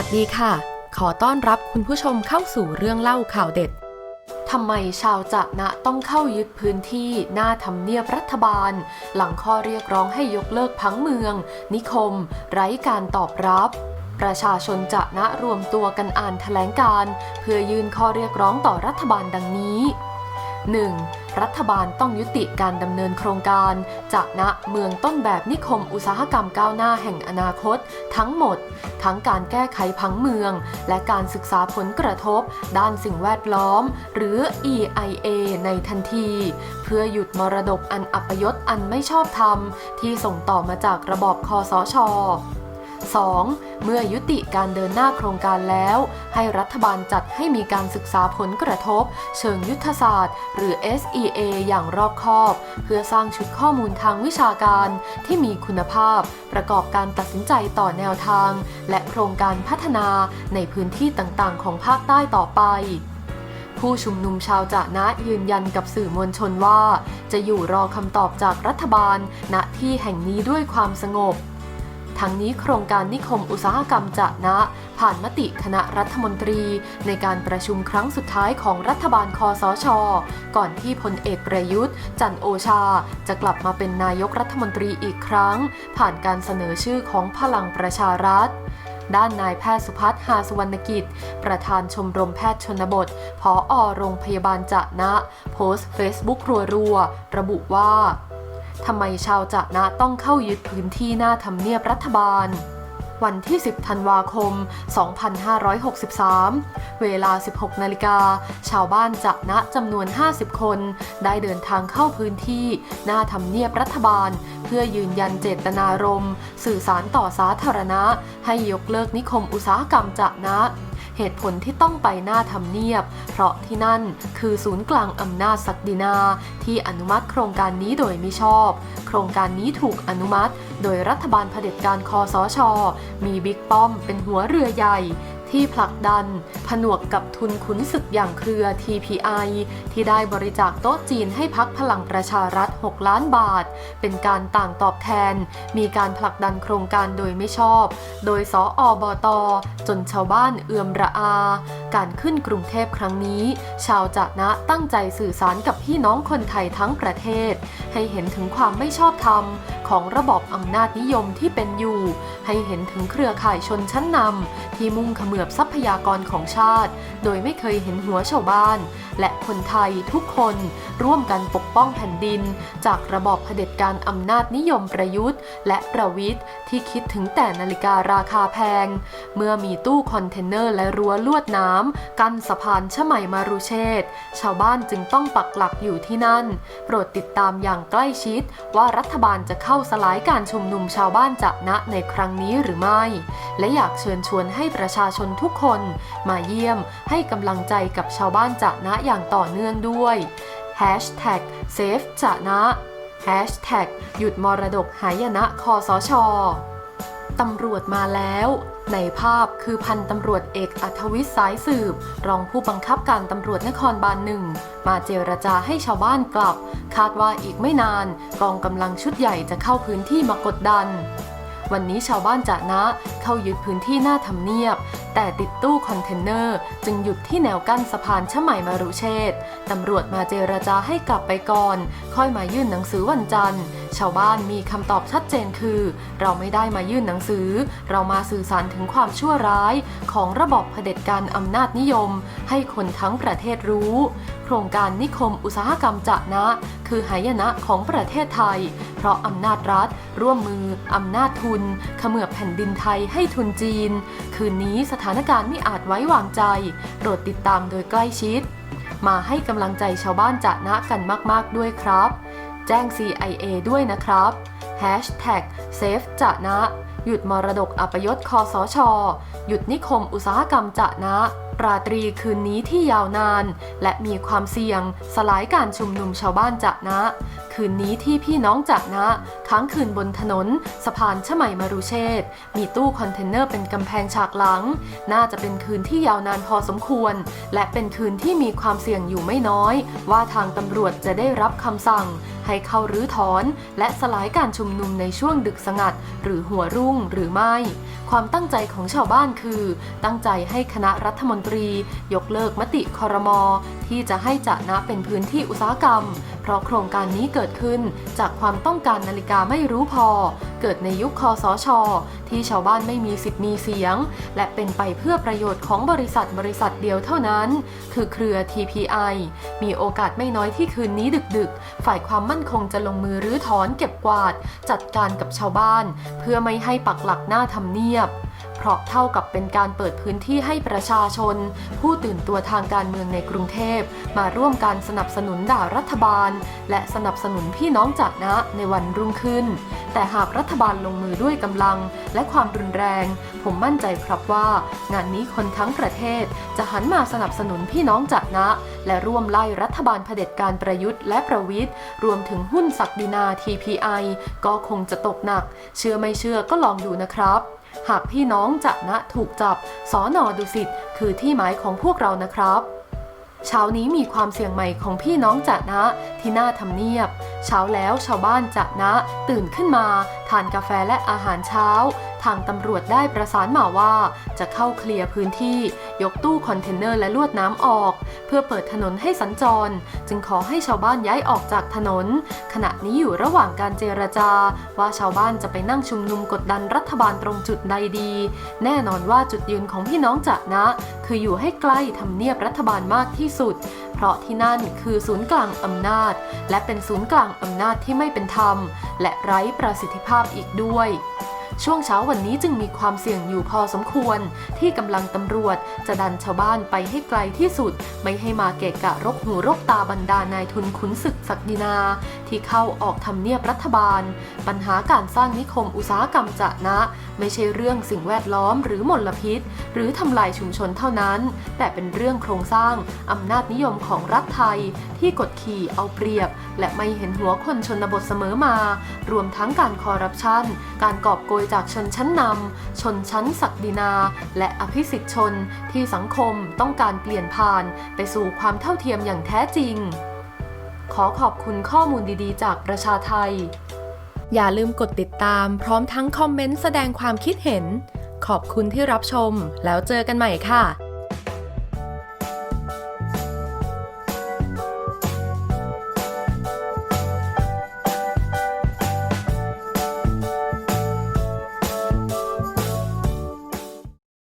วัสดีค่ะ ขอต้อนรับคุณผู้ชมเข้าสู่เรื่องเล่าข่าวเด็ด ทำไมชาวจะนะต้องเข้ายึดพื้นที่หน้าทำเนียบรัฐบาล หลังข้อเรียกร้องให้ยกเลิกพังเมือง นิคม ไร้การตอบรับ ประชาชนจะนะรวมตัวกันอ่านแถลงการ เพื่อยื่นข้อเรียกร้องต่อรัฐบาลดังนี้ 1. รัฐบาลต้องยุติการดำเนินโครงการ จากณเมืองต้นแบบนิคมอุตสาหกรรมก้าวหน้าแห่งอนาคต ทั้งหมด ทั้งการแก้ไขพังเมือง และการศึกษาผลกระทบ ด้านสิ่งแวดล้อม หรือ EIA ในทันที เพื่อหยุดมรดกอันอัปยศอันไม่ชอบธรรม ที่ส่งต่อมาจากระบอบคอสช 2. เมื่อยุติการเดินหน้าโครงการแล้ว ให้รัฐบาลจัดให้มีการศึกษาผลกระทบ เชิงยุทธศาสตร์ หรือ SEA อย่างรอบคอบ เพื่อสร้างชุดข้อมูลทางวิชาการที่มีคุณภาพ ประกอบการตัดสินใจต่อแนวทาง และโครงการพัฒนาในพื้นที่ต่างๆ ของภาคใต้ต่อไปผู้ชุมนุมชาวจะนะยืนยันกับสื่อมวลชนว่า จะอยู่รอคำตอบจากรัฐบาลณที่แห่งนี้ด้วยความสงบ ทั้งนี้โครงการนิคมอุตสาหกรรมจะนะ ผ่านมติคณะรัฐมนตรี ในการประชุมครั้งสุดท้ายของรัฐบาลคอสช ก่อนที่พลเอกประยุทธ์ จันโอชา จะกลับมาเป็นนายกรัฐมนตรีอีกครั้ง ผ่านการเสนอชื่อของพลังประชารัฐด้านนายแพทย์สุพัฒน์หาสุวรรณกิจ ประธานชมรมแพทย์ชนบท ผออโรงพยาบาลจะนะ โพสต์เฟซบุ๊กรัวๆ ระบุว่า ทำไมชาวจะนะต้องเข้ายึดพื้นที่หน้าทำเนียบรัฐบาล วันที่ 10 ธันวาคม 2563 เวลา 16 นาฬิกา ชาวบ้านจะนะจำนวน 50 คน ได้เดินทางเข้าพื้นที่ หน้าทำเนียบรัฐบาล เพื่อยืนยันเจตนารมณ์ สื่อสารต่อสาธารณะ ให้ยกเลิกนิคมอุตสาหกรรมจะนะ เหตุผลที่ต้องไปหน้าทำเนียบ เพราะที่นั่นคือศูนย์กลางอำนาจศักดินา ที่อนุมัติโครงการนี้โดยมิชอบ โครงการนี้ถูกอนุมัติ โดยรัฐบาลเผด็จการคอสช มีบิ๊กป้อมเป็นหัวเรือใหญ่ ที่ผลักดัน ผนวกกับทุนขุนศึกอย่างเครือ TPI ที่ได้บริจาคโต๊ะจีนให้พักพลังประชารัฐ 6 ล้านบาท เป็นการต่างตอบแทน มีการผลักดันโครงการโดยไม่ชอบ โดยสออบตจนชาวบ้านเอื่อมระอา การขึ้นกรุงเทพครั้งนี้ ชาวจะนะตั้งใจสื่อสารกับพี่น้องคนไทยทั้งประเทศ ให้เห็นถึงความไม่ชอบธรรมของระบอบอำนาจนิยมที่เป็นอยู่ ให้เห็นถึงเครือข่ายชนชั้นนำที่มุ่งขมือือบทรัพยากรของชาติ โดยไม่เคยเห็นหัวชาวบ้าน และคนไทยทุกคนร่วมกันปกป้องแผ่นดิน จากระบอบเผด็จการอำนาจนิยมประยุทธ์ และประวิทย์ที่คิดถึงแต่นาฬิการาคาแพง เมื่อมีตู้คอนเทนเนอร์และรั้วลวดน้ำกั้นสะพานชมัยมารุเชษฐ์ชาวบ้านจึงต้องปักหลักอยู่ที่นั่น โปรดติดตามอย่างใกล้ชิด ว่ารัฐบาลจะเข้าสลายการชุมนุมชาวบ้านจะนะในครั้งนี้หรือไม่ และอยากเชิญชวนให้ประชาชนนทุกคนมาเยี่ยมให้กำลังใจกับชาวบ้านจะนะอย่างต่อเนื่องด้วย Hashtag Save จะนะ Hashtag หยุดมรดกหายนะคอสชตำรวจมาแล้ว ในภาพคือพันตำรวจเอกอัธวิทย์สายสืบ รองผู้บังคับการตำรวจนครบาลหนึ่ง มาเจรจาให้ชาวบ้านกลับ คาดว่าอีกไม่นาน กองกำลังชุดใหญ่จะเข้าพื้นที่มากดดัน วันนี้ชาวบ้านจะนะ เข้ายึดพื้นที่หน้าทำเนียบ แต่ติดตู้คอนเทนเนอร์ จึงหยุดที่แนวกั้นสะพานชมัยมารุเชษตำรวจมาเจรจาให้กลับไปก่อน ค่อยมายื่นหนังสือวันจันทร์ชาวบ้านมีคำตอบชัดเจนคือ เราไม่ได้มายื่นหนังสือ เรามาสื่อสารถึงความชั่วร้ายของระบอบเผด็จการอำนาจนิยม ให้คนทั้งประเทศรู้ โครงการนิคมอุตสาหกรรมจะนะ คือหายนะของประเทศไทย เพราะอำนาจรัฐ ร่วมมืออำนาจทุนเขมือบแผ่นดินไทยให้ทุนจีน คืนนี้สถานการณ์ไม่อาจไว้วางใจโปรดติดตามโดยใกล้ชิด มาให้กำลังใจชาวบ้านจะนะกันมาก ๆ ด้วยครับ แจ้ง CIA ด้วยนะครับ Hashtag Save จะนะ หยุดมรดกอัปยศคอสช หยุดนิคมอุตสาหกรรมจะนะ ราตรีคืนนี้ที่ยาวนาน และมีความเสี่ยง สลายการชุมนุมชาวบ้านจะนะ คืนนี้ที่พี่น้องจากนะ ค้างคืนบนถนน สะพานชมัยมรุเชษมีตู้คอนเทนเนอร์เป็นกำแพงฉากหลัง น่าจะเป็นคืนที่ยาวนานพอสมควร และเป็นคืนที่มีความเสี่ยงอยู่ไม่น้อย ว่าทางตำรวจจะได้รับคำสั่ง ให้เข้ารื้อถอน และสลายการชุมนุมในช่วงดึกสงัด หรือหัวรุ่งหรือไม่ความตั้งใจของชาวบ้านคือ ตั้งใจให้คณะรัฐมนตรี ยกเลิกมติคอรมอ ที่จะให้จะนะเป็นพื้นที่อุตสาหกรรม เพราะโครงการนี้เกิดขึ้นจากความต้องการนาฬิกาไม่รู้พอ เกิดในยุคคอสช ที่ชาวบ้านไม่มีสิทธิ์มีเสียง และเป็นไปเพื่อประโยชน์ของบริษัทบริษัทเดียวเท่านั้น คือเครือ TPI มีโอกาสไม่น้อยที่คืนนี้ดึกๆ ฝ่ายความมั่นคงจะลงมือรื้อถอนเก็บกวาด จัดการกับชาวบ้าน เพื่อไม่ให้ปักหลักหน้าทำเนียบ เพราะเท่ากับเป็นการเปิดพื้นที่ให้ประชาชน ผู้ตื่นตัวทางการเมืองในกรุงเทพ มาร่วมการสนับสนุนด่ารัฐบาล และสนับสนุนพี่น้องจากนะในวันรุ่งขึ้น แต่หากรัฐบาลลงมือด้วยกำลังและความรุนแรง ผมมั่นใจครับว่า งานนี้คนทั้งประเทศจะหันมาสนับสนุนพี่น้องจากนะ และร่วมไล่รัฐบาลเผด็จการประยุทธ์และประวิทย์รวมถึงหุ้นศักดินา TPI ก็คงจะตกหนัก เชื่อไม่เชื่อก็ลองดูนะครับ หากพี่น้องจะนะถูกจับสอนอดุสิตคือที่หมายของพวกเรานะครับเช้านี้มีความเสี่ยงใหม่ของพี่น้องจะนะที่หน้าทำเนียบ เช้าแล้วชาวบ้านจะนะตื่นขึ้นมา ทานกาแฟและอาหารเช้า ทางตำรวจได้ประสานมาว่า จะเข้าเคลียร์พื้นที่ยกตู้คอนเทนเนอร์และลวดน้ำออก เพื่อเปิดถนนให้สัญจร จึงขอให้ชาวบ้านย้ายออกจากถนน ขณะนี้อยู่ระหว่างการเจรจา ว่าชาวบ้านจะไปนั่งชุมนุมกดดันรัฐบาลตรงจุดใดดี แน่นอนว่าจุดยืนของพี่น้องจากนะ คืออยู่ให้ใกล้ทำเนียบรัฐบาลมากที่สุด เพราะที่นั่นคือศูนย์กลางอำนาจ และเป็นศูนย์กลางอำนาจที่ไม่เป็นธรรม และไร้ประสิทธิภาพอีกด้วย ช่วงเช้าวันนี้จึงมีความเสี่ยงอยู่พอสมควร ที่กำลังตำรวจจะดันชาวบ้านไปให้ไกลที่สุด ไม่ให้มาเกะกะรกหูรกตาบรรดานายทุนขุนศึกศักดินา ที่เข้าออกทำเนียบรัฐบาล ปัญหาการสร้างนิคมอุตสาหกรรมจะนะ ไม่ใช่เรื่องสิ่งแวดล้อมหรือมลพิษ หรือทำลายชุมชนเท่านั้น แต่เป็นเรื่องโครงสร้างอำนาจนิยมของรัฐไทย ที่กดขี่เอาเปรียบ และไม่เห็นหัวคนชนบทเสมอมา รวมทั้งการคอร์รัปชัน การกอบโกยจากชนชั้นนำชนชั้นศักดินา และอภิสิทธิชนที่สังคมต้องการเปลี่ยนผ่านไปสู่ความเท่าเทียมอย่างแท้จริง ขอขอบคุณข้อมูลดีๆ จากประชาไทย อย่าลืมกดติดตามพร้อมทั้งคอมเมนต์แสดงความคิดเห็น ขอบคุณที่รับชมแล้วเจอกันใหม่ค่ะ